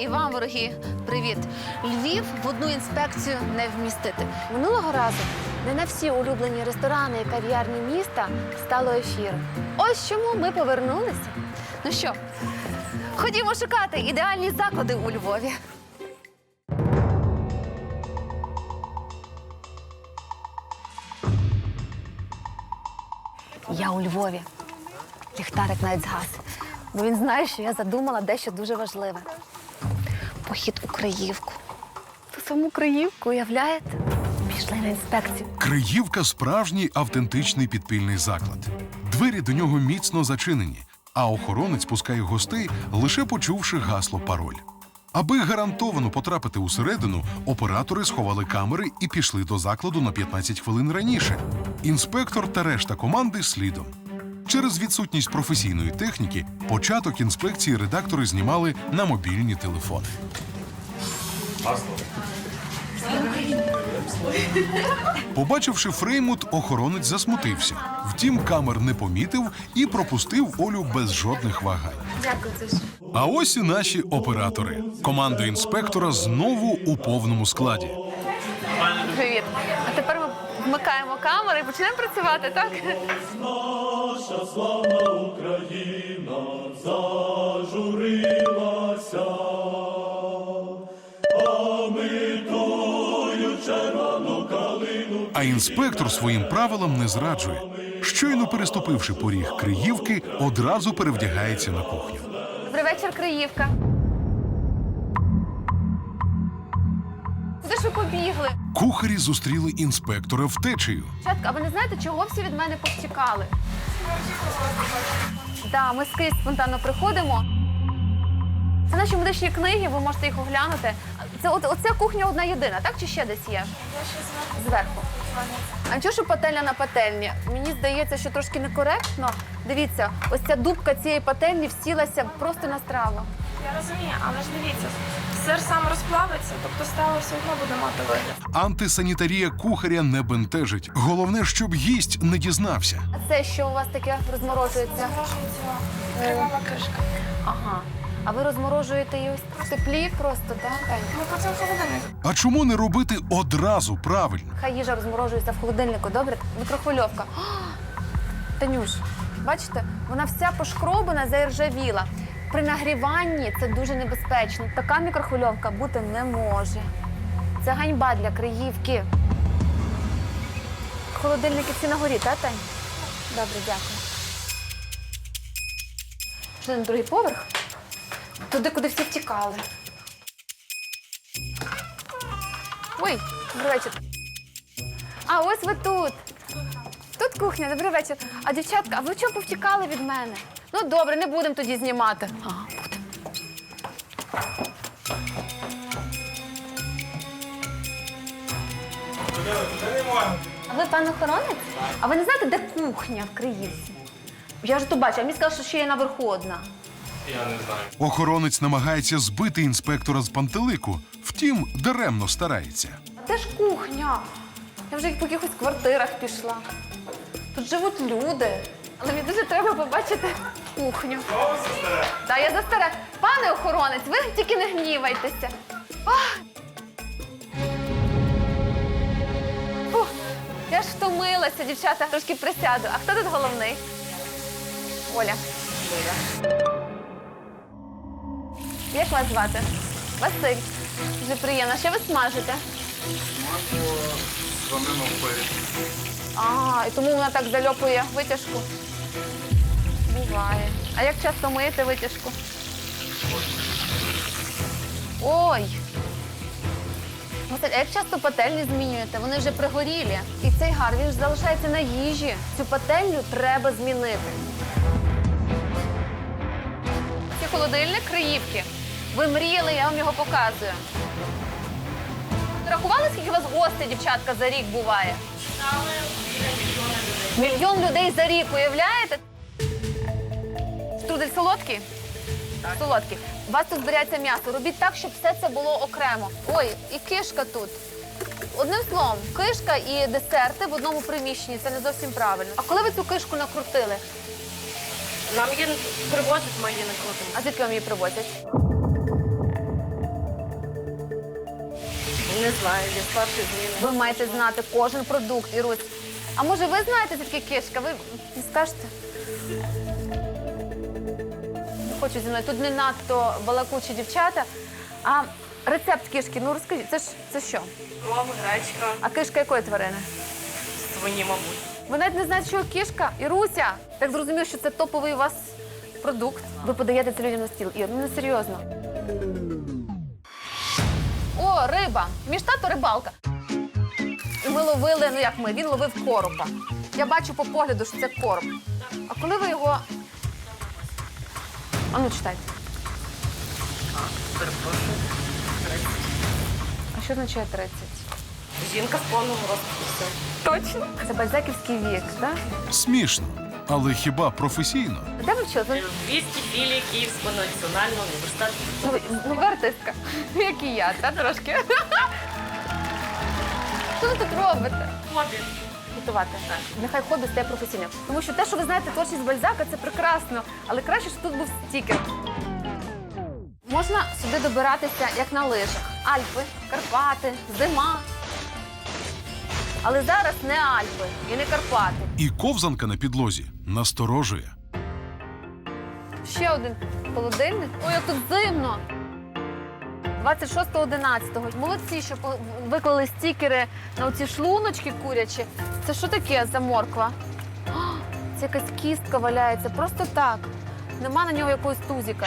і вам, вороги, привіт. Львів в одну інспекцію не вмістити. Минулого разу не на всі улюблені ресторани і кав'ярні міста стало ефір. Ось чому ми повернулися. Ну що, ходімо шукати ідеальні заклади у Львові. Я у Львові. Ліхтарик навіть згас. Бо він знає, що я задумала дещо дуже важливе. Похід у Криївку. Ту саму Криївку, уявляєте? Пішли на інспекцію. Криївка справжній автентичний підпільний заклад. Двері до нього міцно зачинені, а охоронець пускає гостей, лише почувши гасло пароль. Аби гарантовано потрапити усередину, оператори сховали камери і пішли до закладу на 15 хвилин раніше. Інспектор та решта команди слідом. Через відсутність професійної техніки початок інспекції редактори знімали на мобільні телефони. Побачивши Фреймут, охоронець засмутився. Втім, камер не помітив і пропустив Олю без жодних вагань. Дякую, А ось і наші оператори. Команда інспектора знову у повному складі. Привіт. А тепер ми вмикаємо камери і почнемо працювати, так? Наша славна Україна зажурилася, а ми тою червону калину А інспектор своїм правилам не зраджує. Щойно переступивши поріг Криївки, одразу перевдягається на кухню. Добрий вечір, Криївка. Побігли? Кухарі зустріли інспектора втечею. Чатка, а ви не знаєте, чого всі від мене повтікали? Да, ми скрізь спонтанно приходимо. Це наші медичні книги, ви можете їх оглянути. Це от, оця кухня одна єдина, так? Чи ще десь є? Зверху. А чого що пательня на пательні? Мені здається, що трошки некоректно. Дивіться, ось ця дубка цієї пательні всілася просто на страву. Я розумію, але ж дивіться, сир сам розплавиться, тобто страва все одно буде мати вигляд. Антисанітарія кухаря не бентежить. Головне, щоб гість не дізнався. А це що у вас таке розморожується? Запрошується кривава кришка. Ага. А ви розморожуєте її ось в теплі просто, так? Ми потім холодильник. А чому не робити одразу правильно? Хай їжа розморожується в холодильнику, добре? Мікрохвильовка. Танюш, бачите, вона вся пошкробана, заіржавіла. При нагріванні це дуже небезпечно. Така мікрохвильовка бути не може. Це ганьба для Криївки. Холодильники всі на горі, та, Тань? Добре, дякую. Що на другий поверх? Туди, куди всі втікали. Ой, добрий вечір. А ось ви тут. Тут кухня, добрий вечір. А дівчатка, а ви чого повтікали від мене? Ну добре, не будемо тоді знімати. А, будемо. А ви пан охоронець? А ви не знаєте, де кухня в Криївці? Я ж то бачу, а мені сказали, що ще є наверху одна. Охоронець намагається збити інспектора з пантелику, втім, даремно старається. А де ж кухня? Я вже по якихось квартирах пішла. Тут живуть люди. Але мені дуже треба побачити кухню. Так, я за старе. Пане охоронець, ви тільки не гнівайтеся. Ах! Фух, я ж втомилася, дівчата, трошки присяду. А хто тут головний? Оля. Як вас звати? Василь. Дуже приємно. Що ви смажите? А, і тому вона так зальопує витяжку. Буває. А як часто миєте витяжку? Ой. Василь, а як часто пательні змінюєте? Вони вже пригорілі. І цей гар він ж залишається на їжі. Цю пательню треба змінити. Це холодильник Криївки. Ви мріяли, я вам його показую. Рахували, скільки у вас гостей, дівчатка, за рік буває? Мільйон людей за рік, уявляєте? Штрудель солодкий? Солодкий. У вас тут збирається м'ясо. Робіть так, щоб все це було окремо. Ой, і кишка тут. Одним словом, кишка і десерти в одному приміщенні це не зовсім правильно. А коли ви цю кишку накрутили? Нам її привозять, ми її не крутимо. А звідки вам її привозять? Не знаю, я з першої зміни. Ви маєте знати кожен продукт, Ірусь. А може ви знаєте, звідки кишка? Ви скажете? Не хочу зі мною. Тут не надто балакучі дівчата. А рецепт кишки, ну розкажіть, це ж це що? Кров, гречка, А кишка якої тварини? свині, мабуть. Ви навіть не знаєте, що кішка? Іруся! Так зрозумів, що це топовий у вас продукт. Ви подаєте це людям на стіл. Ір, ну не серйозно. О, риба! Між тато рибалка. І ми ловили, ну як ми, він ловив коропа. Я бачу по погляду, що це короб. А коли ви його. А ну читайте. Перепрошую. А що означає 30? Жінка в повному розписі. Точно? Це бальзаківський вік, так? Смішно, але хіба професійно? Де ви вчились? Ви- філії Київського національного університету. Ну, ви- ну, ви артистка, як і я, та трошки. Що ви тут робите? Хобі. Готувати. Нехай хобі стає професійним. Тому що те, що ви знаєте творчість Бальзака, це прекрасно. Але краще, щоб тут був стікер. Можна сюди добиратися як на лижах. Альпи, Карпати, зима. Але зараз не Альпи і не Карпати. І ковзанка на підлозі насторожує. Ще один холодильник. Ой, як тут зимно. 26.11. Молодці, що виклали стікери на оці шлуночки курячі. Це що таке за морква? Це якась кістка валяється, просто так. Нема на нього якогось тузіка.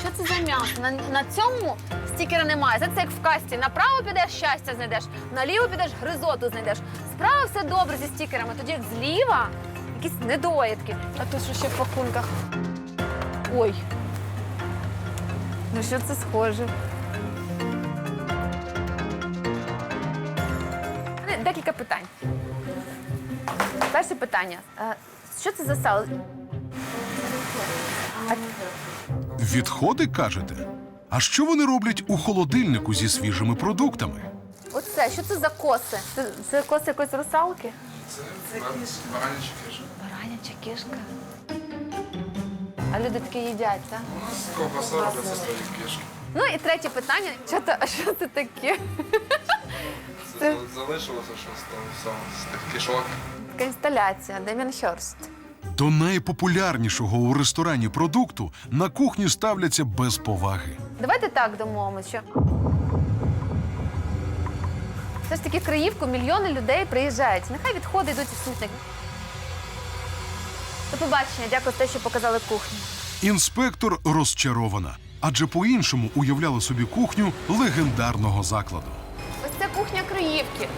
Що це за м'ясо? На, на цьому стікера немає. Це, це як в касті. Направо підеш, щастя знайдеш, наліво підеш, гризоту знайдеш. Справа все добре зі стікерами, тоді як зліва якісь недоїдки. А тут що ще в пакунках? Ой. На що це схоже? Декілька питань. Перше питання. Е, Що це за сало? Відходи кажете? А що вони роблять у холодильнику зі свіжими продуктами? Оце, що це за коси? Це, це коси якоїсь русалки? Бараняча кишка. А люди таке їдять, так? Ковбаса робиться з тої кишки. Ну і третє питання. Що це, що це таке? Це Залишилося щось там все з тих кишок. така інсталяція, Дем'ян Хьорст. До найпопулярнішого у ресторані продукту на кухні ставляться без поваги. Давайте так домовимося. що Все ж таки в Криївку мільйони людей приїжджають. Нехай відходи йдуть у смітник. До побачення, дякую за те, що показали кухню. Інспектор розчарована, адже по-іншому уявляла собі кухню легендарного закладу. Це кухня Криївки.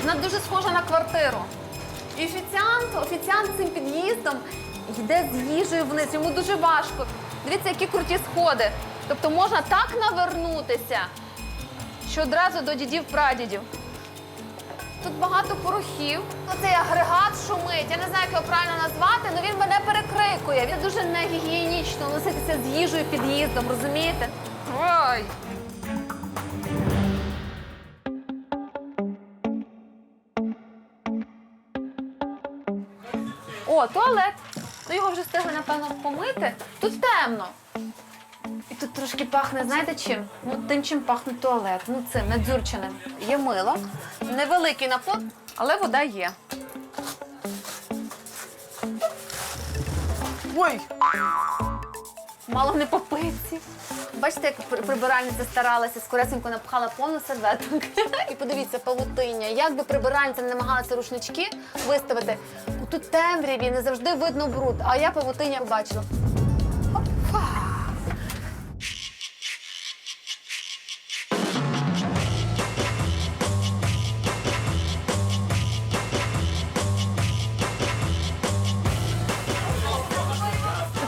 Вона дуже схожа на квартиру. І офіціант, офіціант цим під'їздом йде з їжею вниз. Йому дуже важко. Дивіться, які круті сходи. Тобто можна так навернутися, що одразу до дідів-прадідів. Тут багато порохів. Оцей агрегат шумить. Я не знаю, як його правильно назвати, але він мене перекрикує. Він дуже негігієнічно носитися з їжею під'їздом, розумієте? Ой! О, туалет. Ну його вже встигли, напевно, помити. Тут темно. І тут трошки пахне, знаєте чим? Ну, тим, чим пахне туалет. Ну, цим надзюрченим. Є мило. Невеликий напор, але вода є. Ой! Мало не по пиці. Бачите, як при- прибиральниця старалася, скоресенько напхала повну серветок. І подивіться, павутиння. Як би прибиральниця не намагалася рушнички виставити, тут темряві, не завжди видно бруд. А я павутиння побачила. Опа!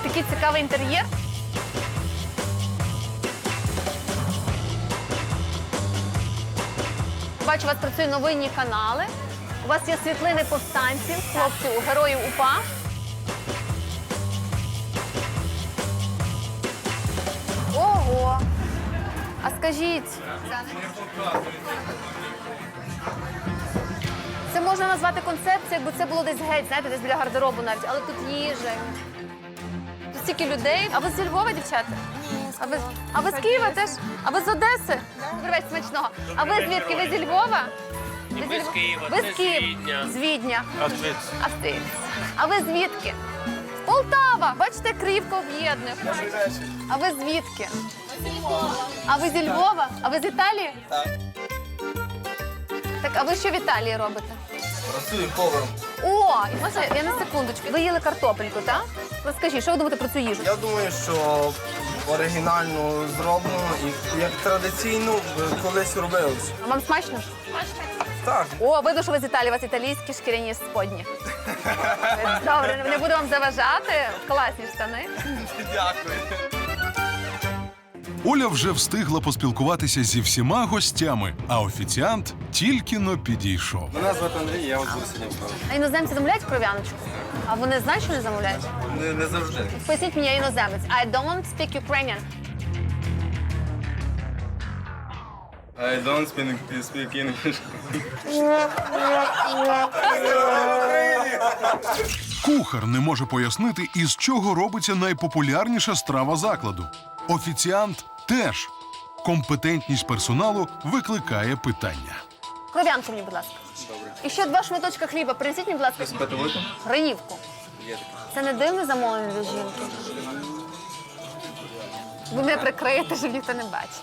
Такий цікавий інтер'єр. Бачу, у вас працюють новинні канали. У вас є світлини повстанців, хлопців, героїв УПА. Ого! А скажіть. Це можна назвати концепцією, якби це було десь геть, знаєте, десь біля гардеробу навіть, але тут їжа. Тут стільки людей. А ви з Львова, дівчата? А ви, а ви з Києва теж? А ви з Одеси? Добрий смачного. А ви звідки? Ви зі Львова? Ви з Києва, Ви це з. Відня. З Відня. Австрійці. Австрійці. А ви звідки? Полтава. Бачите, Криївка об'єднує. А ви звідки? А ви зі Львова? А ви з Італії? Так. Так, а ви що в Італії робите? Працюю поваром. О, і може, я на секундочку. Ви їли картопельку, так? Розкажіть, що ви думаєте про цю їжу? Я думаю, що оригінально зроблено і як традиційно е, колись робилось. А Вам смачно? Так, О, видно, що ви з Італії, у вас італійські шкіряні сподні. Добре, не буду вам заважати. Класні штани. дякую. Оля вже встигла поспілкуватися зі всіма гостями, а офіціант тільки но підійшов. Мене звати Андрій, я от буду сьогодні. А іноземці замовляють кров'яночку? А вони знають, що не замовляють? Не, не завжди. Поясніть мені, я іноземець. I don't speak Ukrainian. I don't speak, speak English. Кухар не може пояснити, із чого робиться найпопулярніша страва закладу. Офіціант теж. Компетентність персоналу викликає питання. Кров'янку мені, будь ласка. Добре. І ще два шматочка хліба. Принесіть мені, будь ласка, Петелику? гранівку. Це не дивне замовлення для жінки. Ви мене прикриєте, щоб ніхто не бачив.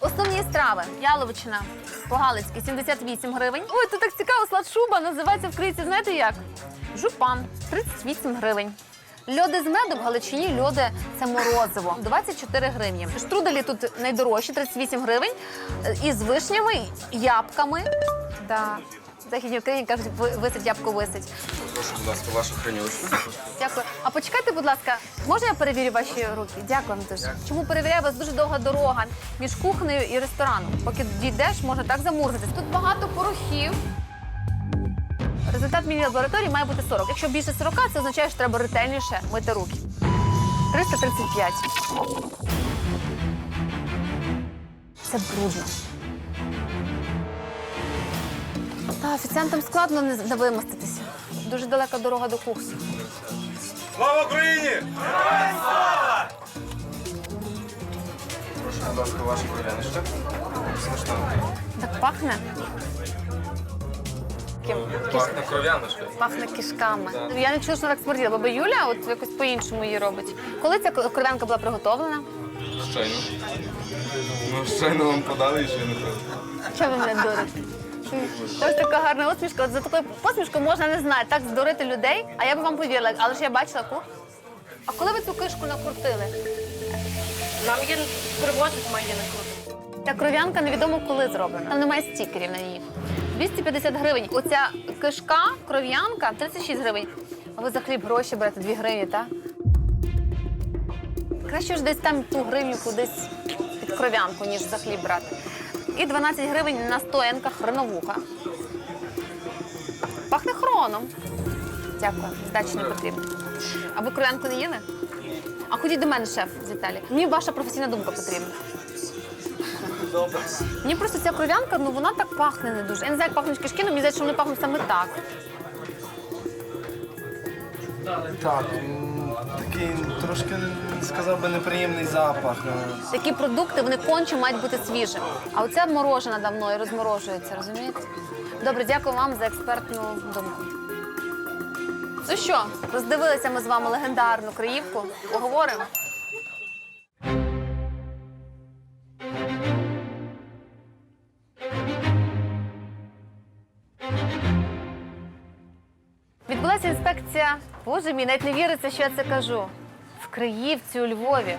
Основні страви. Яловичина по-галицьки 78 гривень. Ой, тут так цікаво, слад шуба називається в Криці, знаєте як? Жупан 38 гривень. Льоди з меду в Галичині льоди це морозиво 24 гривні. Штруделі тут найдорожчі 38 гривень е, із вишнями, ябками. Да. В Західній Україні кажуть, «Ви- висить ябко висить. Прошу, будь ласка, вашу хранилочку. Дякую. А почекайте, будь ласка, можна я перевірю ваші руки? Дякую вам дуже. Чому перевіряю? У вас дуже довга дорога між кухнею і рестораном. Поки дійдеш, можна так замурзитись. Тут багато порохів. Результат міні лабораторії має бути 40. Якщо більше 40, це означає, що треба ретельніше мити руки. 335. Це брудно. Та офіціантам складно не не вимоститися. Дуже далека дорога до кухні. Слава Україні! Прошу, будь ласка, ваша кров'яночка. Смачно. Так пахне. Ким? Пахне кров'яночка. Пахне кишками. Я не чула, що так смерділа. Баба Юля от якось по-іншому її робить. Коли ця кров'янка була приготовлена? Щойно. Ну, щойно вам подали і ще не. Що ви мене дурите? Ось така гарна усмішка. От за такою посмішкою можна не знаю, так здурити людей. А я б вам повірила, але ж я бачила кух. А коли ви цю кишку накрутили? Нам є привозить має не круто. Ця кров'янка невідомо коли зроблена. Там немає стікерів на ній. 250 гривень. Оця кишка, кров'янка 36 гривень. А ви за хліб гроші берете 2 гривні, так? Краще ж десь там ту гривню кудись під кров'янку, ніж за хліб брати. І 12 гривень настоянка хреновуха. Пахне хроном. Дякую, здачі не потрібно. А ви кров'янку не їли? А ходіть до мене, шеф з Італії. Мені ваша професійна думка потрібна. Мені просто ця кров'янка, ну вона так пахне не дуже. Я не знаю, як пахнуть кишки, але мені здається, що вони пахнуть саме так. Так, такий трошки сказав би неприємний запах. Такі продукти вони конче мають бути свіжими. А оця морожена давно і розморожується, розумієте? Добре, дякую вам за експертну думку. Ну що, роздивилися ми з вами легендарну Криївку. Поговоримо. Інспекція. Боже мій, навіть не віриться, що я це кажу. В Криївці у Львові.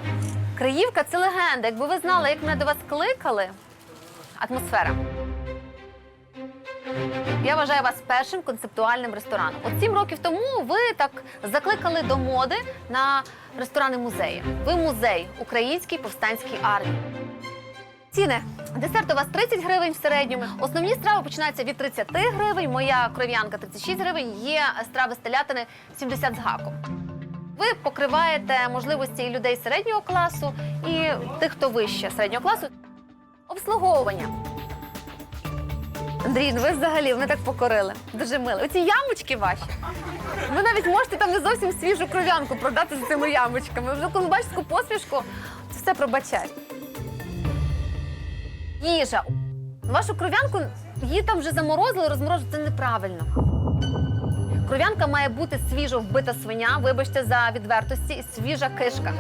Криївка це легенда. Якби ви знали, як мене до вас кликали. Атмосфера. Я вважаю вас першим концептуальним рестораном. От сім років тому ви так закликали до моди на ресторани музеї. Ви музей українській повстанській армії. Ціни. Десерт у вас 30 гривень в середньому. Основні страви починаються від 30 гривень. Моя кров'янка 36 гривень. Є страви з телятини 70 з гаком. Ви покриваєте можливості і людей середнього класу, і тих, хто вище середнього класу. Обслуговування. Андрій, ну ви взагалі мене так покорили. Дуже мило. Оці ямочки ваші. Ви навіть можете там не зовсім свіжу кров'янку продати з цими ямочками. Вже коли бачите посмішку, це все пробачай. Їжа. Вашу кров'янку її там вже заморозили, розморозили. Це неправильно. Кров'янка має бути свіжо вбита свиня, вибачте за відвертості, і свіжа кишка.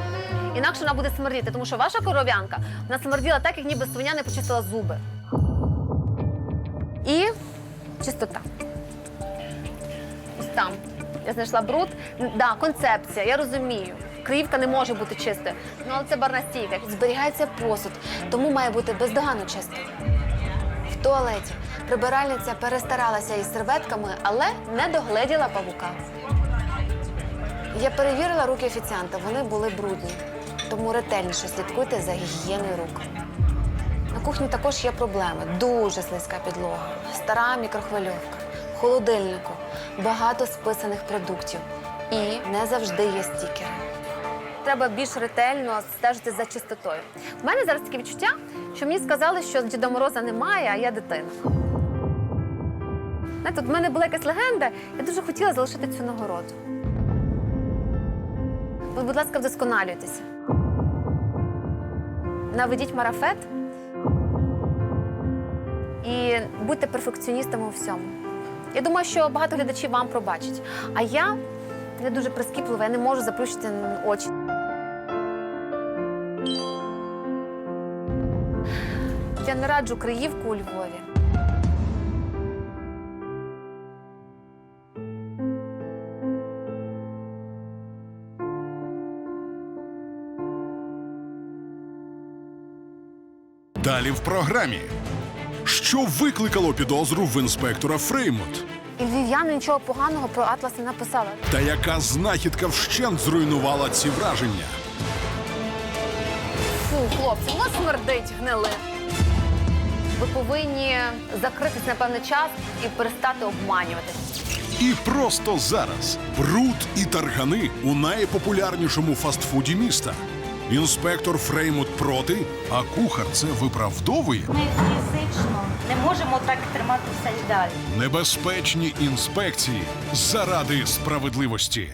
Інакше вона буде смердіти, тому що ваша кров'янка вона смерділа так, як ніби свиня не почистила зуби. І чистота. Ось там. Я знайшла бруд. Да, концепція, я розумію. Криївка не може бути чистою. Ну, але це барна стійка. Зберігається посуд, тому має бути бездоганно чисто. В туалеті прибиральниця перестаралася із серветками, але не догледіла павука. Я перевірила руки офіціанта, вони були брудні. Тому ретельніше слідкуйте за гігієною рук. На кухні також є проблеми. Дуже слизька підлога, стара мікрохвильовка, холодильнику, багато списаних продуктів. І не завжди є стікери. Треба більш ретельно стежити за чистотою. У мене зараз таке відчуття, що мені сказали, що Діда Мороза немає, а я дитина. Знаєте, в мене була якась легенда, я дуже хотіла залишити цю нагороду. Ви, будь ласка, вдосконалюйтеся. Наведіть марафет і будьте перфекціоністами у всьому. Я думаю, що багато глядачів вам пробачать. А я, я дуже прискіплива, я не можу заплющити очі. Я не раджу Криївку у Львові. Далі в програмі. Що викликало підозру в інспектора Фреймут? І львів'яни нічого поганого про Атлас не написали. Та яка знахідка вщент зруйнувала ці враження? Фу, хлопці, воно смердить гнили. Ви повинні закритись на певний час і перестати обманювати. І просто зараз бруд і таргани у найпопулярнішому фастфуді міста. Інспектор Фреймут проти, а кухар це виправдовує. Ми фізично не можемо так триматися і далі. Небезпечні інспекції заради справедливості.